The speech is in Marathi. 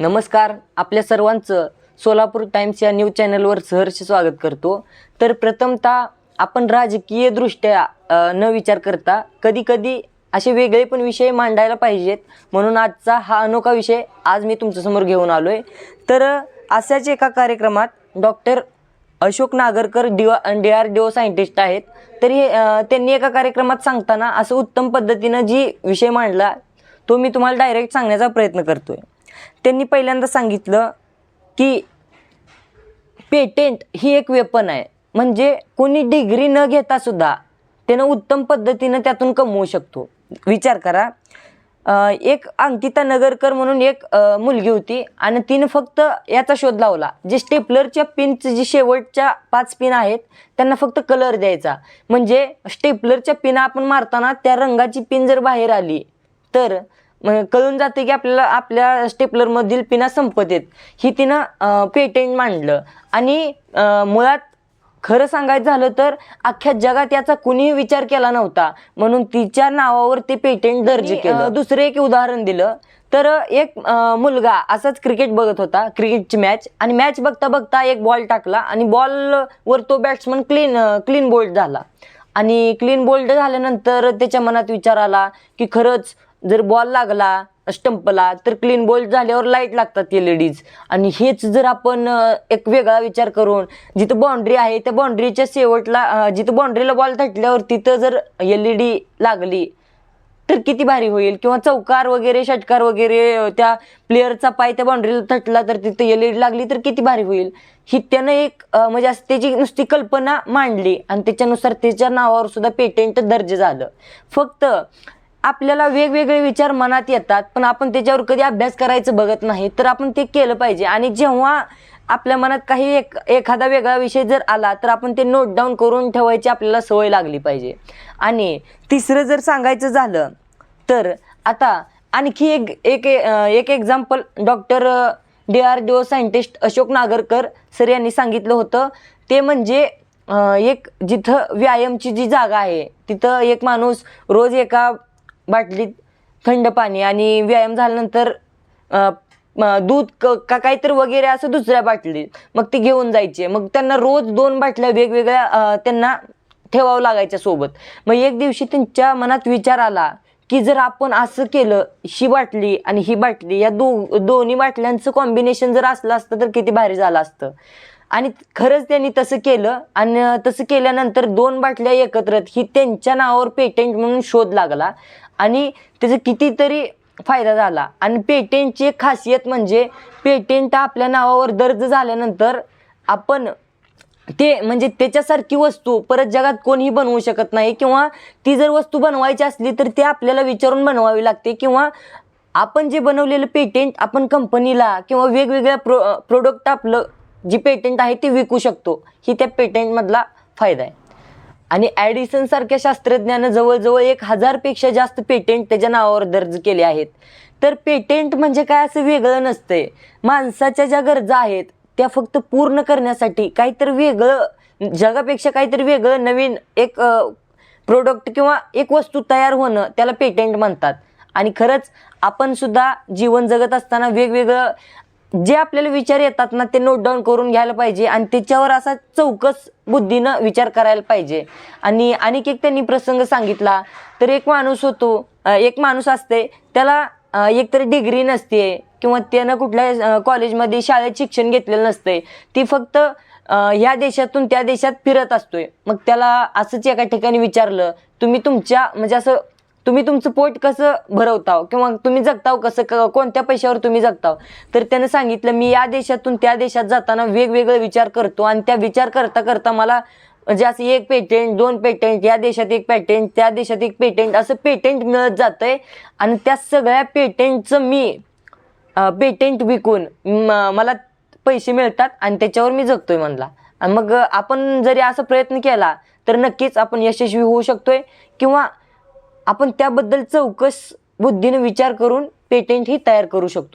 नमस्कार आपल्या सर्वांचं सोलापूर टाइम्स या न्यूज चॅनलवर सहर्ष स्वागत करतो. तर प्रथमतः आपण राजकीयदृष्ट्या न विचार करता कधीकधी असे वेगळे पण विषय मांडायला पाहिजेत. म्हणून आजचा हा अनोखा विषय आज मी तुमच्यासमोर घेऊन आलो आहे तर अशाच एका कार्यक्रमात doctor Ashok Nagarkar D D R D O scientist आहेत. तर हे त्यांनी एका कार्यक्रमात सांगताना असं उत्तम पद्धतीनं जी विषय मांडला तो मी तुम्हाला डायरेक्ट सांगण्याचा प्रयत्न करतो आहे त्यांनी पहिल्यांदा सांगितलं की पेटेंट ही एक वेपन आहे. म्हणजे कोणी डिग्री न घेता सुद्धा त्यानं उत्तम पद्धतीनं त्यातून कमवू शकतो. विचार करा. एक अंकिता नगरकर म्हणून एक मुलगी होती आणि तिनं फक्त याचा शोध लावला. जे स्टेपलरच्या पिनचं जे शेवटच्या पाच पिन आहेत त्यांना फक्त कलर द्यायचा. म्हणजे स्टेपलरच्या पिना आपण मारताना त्या रंगाची पिन जर बाहेर आली तर मग कळून जाते की आपल्याला आपल्या स्टेपलरमधील पिना संपत आहेत ही तिनं पेटेंट मांडलं. आणि मुळात खरं सांगायचं झालं तर अख्ख्या जगात याचा कुणीही विचार केला नव्हता. म्हणून तिच्या नावावर ते पेटेंट दर्ज केलं. दुसरं एक उदाहरण दिलं. तर एक मुलगा असाच क्रिकेट बघत होता. क्रिकेटची मॅच. आणि मॅच बघता बघता एक बॉल टाकला. आणि बॉलवर तो बॅट्समन क्लीन क्लीन बोल्ड झाला. आणि क्लीन बोल्ड झाल्यानंतर त्याच्या मनात विचार आला की खरंच जर बॉल लागला स्टंपला तर क्लीन बॉल झाल्यावर लाइट लागतात ते लेडीज आणि हेच जर आपण एक वेगळा विचार करून जिथं बाउंड्री आहे त्या बाउंड्रीच्या शेवटला जिथं बाउंड्रीला बॉल थटल्यावर तिथं जर एल ई डी लागली तर किती भारी होईल? किंवा चौकार वगैरे षटकार वगैरे त्या प्लेअरचा पाय त्या बाउंड्रीला थटला तर तिथं एल ई डी लागली तर किती भारी होईल? ही त्यानं एक म्हणजे असं त्याची नुसती कल्पना मांडली आणि त्याच्यानुसार त्याच्या नावावर सुद्धा पेटेंट दर्ज झालं. फक्त आपल्याला वेगवेगळे विचार मनात येतात पण आपण त्याच्यावर कधी अभ्यास करायचं बघत नाही तर आपण ते केलं पाहिजे. आणि जेव्हा आपल्या मनात काही एक एखादा वेगळा विषय जर आला तर आपण ते नोट डाऊन करून ठेवायची आपल्याला सवय लागली पाहिजे. आणि तिसरं जर सांगायचं झालं तर आता आणखी एक एक एक example doctor D R D O scientist Ashok Nagarkar sir यांनी सांगितलं होतं. ते म्हणजे एक जिथं व्यायामची जी जागा आहे तिथं एक माणूस रोज एका बाटलीत थंड पाणी आणि व्यायाम झाल्यानंतर दूध क का काहीतरी वगैरे असं दुसऱ्या बाटलीत मग ते घेऊन जायचे. मग त्यांना रोज दोन बाटल्या वेगवेगळ्या त्यांना ठेवावं लागायच्या सोबत. मग एक दिवशी त्यांच्या मनात विचार आला की जर आपण असं केलं ही बाटली आणि ही बाटली या दो दोन्ही बाटल्यांचं कॉम्बिनेशन जर असलं असतं तर किती भारी झालं असतं. आणि खरंच त्यांनी तसं केलं आणि तसं केल्यानंतर दोन बाटल्या एकत्र ही त्यांच्या नावावर पेटेंट म्हणून शोध लागला आणि त्याचं कितीतरी फायदा झाला. आणि पेटेंटची एक खासियत म्हणजे पेटेंट आपल्या नावावर दर्ज झाल्यानंतर आपण ते म्हणजे त्याच्यासारखी वस्तू परत जगात कोणीही बनवू शकत नाही किंवा ती जर वस्तू बनवायची असली तर ती आपल्याला विचारून बनवावी लागते किंवा आपण जे बनवलेलं पेटेंट आपण कंपनीला किंवा वेगवेगळ्या प्रो प्रोडक्ट आपलं जी पेटंट आहे ती विकू शकतो. ही त्या पेटेंटमधला फायदा आहे. आणि ॲडिसन सारख्या शास्त्रज्ञानं जवळजवळ एक हजारपेक्षा जास्त पेटेंट त्याच्या नावावर दर्ज केले आहेत. तर पेटेंट म्हणजे काय असं वेगळं नसतंय. माणसाच्या ज्या गरजा आहेत त्या फक्त पूर्ण करण्यासाठी काहीतरी वेगळं जगापेक्षा काहीतरी वेगळं नवीन एक प्रोडक्ट किंवा एक वस्तू तयार होणं त्याला पेटेंट म्हणतात. आणि खरंच आपण सुद्धा जीवन जगत असताना वेगवेगळं जे आपल्याला विचार येतात ना ते नोट डाऊन करून घ्यायला पाहिजे आणि त्याच्यावर असा चौकस बुद्धीनं विचार करायला पाहिजे. आणि आणखी एक त्यांनी प्रसंग सांगितला. तर एक माणूस होतो एक माणूस असते त्याला अं, एकतरी डिग्री नसते किंवा त्यानं कुठल्या कॉलेजमध्ये शाळेत शिक्षण घेतलेलं नसते. ती फक्त ह्या देशातून त्या देशात फिरत असतोय. मग त्याला असंच एका ठिकाणी विचारलं तुम्ही तुमच्या म्हणजे असं तुम्ही तुमचं पोट कसं भरवताव किंवा तुम्ही जगताव कसं क- कोणत्या पैशावर तुम्ही जगताव? तर त्यानं सांगितलं मी या देशातून त्या देशात जाताना वेगवेगळे विचार करतो आणि त्या विचार करता करता मला म्हणजे असं एक पेटेंट दोन पेटेंट या देशात एक पेटेंट त्या देशात एक पेटेंट असं पेटेंट मिळत जातंय. आणि त्या सगळ्या पेटेंटचं मी पेटेंट विकून मला पैसे मिळतात आणि त्याच्यावर मी जगतोय म्हणला. आणि मग आपण जरी असा प्रयत्न केला तर नक्कीच आपण यशस्वी होऊ शकतोय किंवा आपण त्याबद्दल चौकस बुद्धीने विचार करून पेटेंट ही तयार करू शकतो.